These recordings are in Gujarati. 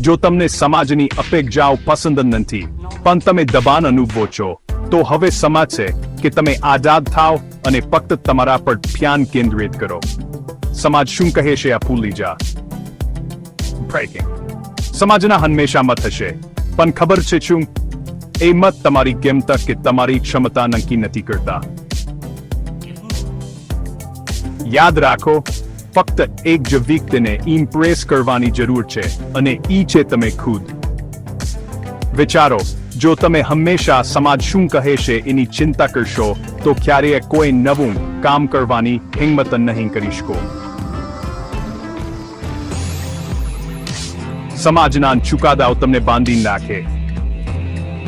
જો તમને સમાજની અપેક્ષાઓ પસંદ નથી, પણ તમે દબાણ અનુભવો છો, તો હવે સમાજ છે કે તમે આઝાદ થાવ અને ફક્ત તમારા પર ધ્યાન કેન્દ્રિત કરો. સમાજ શું કહે છે આ ભૂલી જા સમાજના હંમેશા મત હશે, પણ ખબર છે શું? એ મત તમારી કિંમત કે તમારી ક્ષમતા નક્કી નથી કરતા? યાદ રાખો ફક્ત એક જ વ્યક્તિને ઇમ્પ્રેસ કરવાની જરૂર છે, અને ઈ છે તમે ખુદ. વિચારો, જો તમે હંમેશા સમાજ શું કહે છે એની ચિંતા કરશો, તો ક્યારેય કોઈ નવું કામ કરવાની હિંમત નહીં કરી શકો. સમાજના ચુકાદાઓ તમને બાંધી નાખે.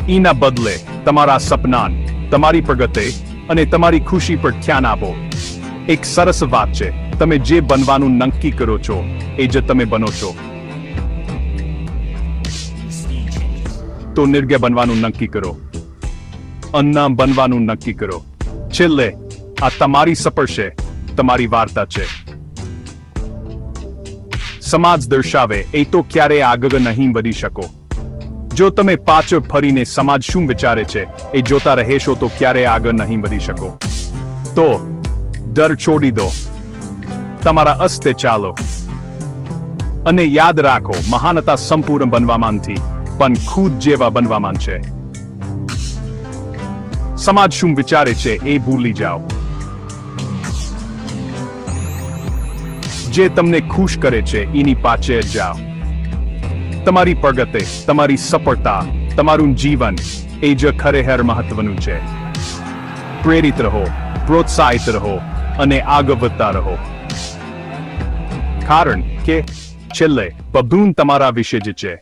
એના બદલે તમારા સપનાન, તમારી પ્રગતિ અને તમારી ખુશી પર ધ્યાન આપો. એક સરસ વાત છે તમે જે બનવાનું નક્કી કરો છો, એ જ તમે બનો છો. તો નિર્ગય બનવાનું નક્કી કરો. અન્ના બનવાનું નક્કી કરો. છેલ્લે, આ તમારી સફર છે, તમારી વાર્તા છે. સમાજ દર્શાવે, એ તો ક્યારે આગળ નહીં વધી શકો. જો તમે પાછળ ફરીને સમાજ શું વિચારે છે, એ જોતા રહેશો તો ક્યારે આગળ નહીં વધી શકો. તો, ડર છોડી દો. તમારા અસ્તે ચાલો. અને યાદ રાખો, મહાનતા સંપૂર્ણ બનવામાં નથી પણ ખુદ જેવા બનવામાં છે. સમાજ શું વિચારે છે એ ભૂલી જાઓ. જે તમને ખુશ કરે છે, એની પાછે જાઓ. તમારી પ્રગતિ, તમારી સફળતા, તમારું જીવન, એ જ ખરેખર મહત્વનું છે. પ્રેરિત રહો, પ્રોત્સાહિત રહો, અને આગળ વધતા રહો. કારણ કે છેલ્લે બધું તમારા વિશે જ છે.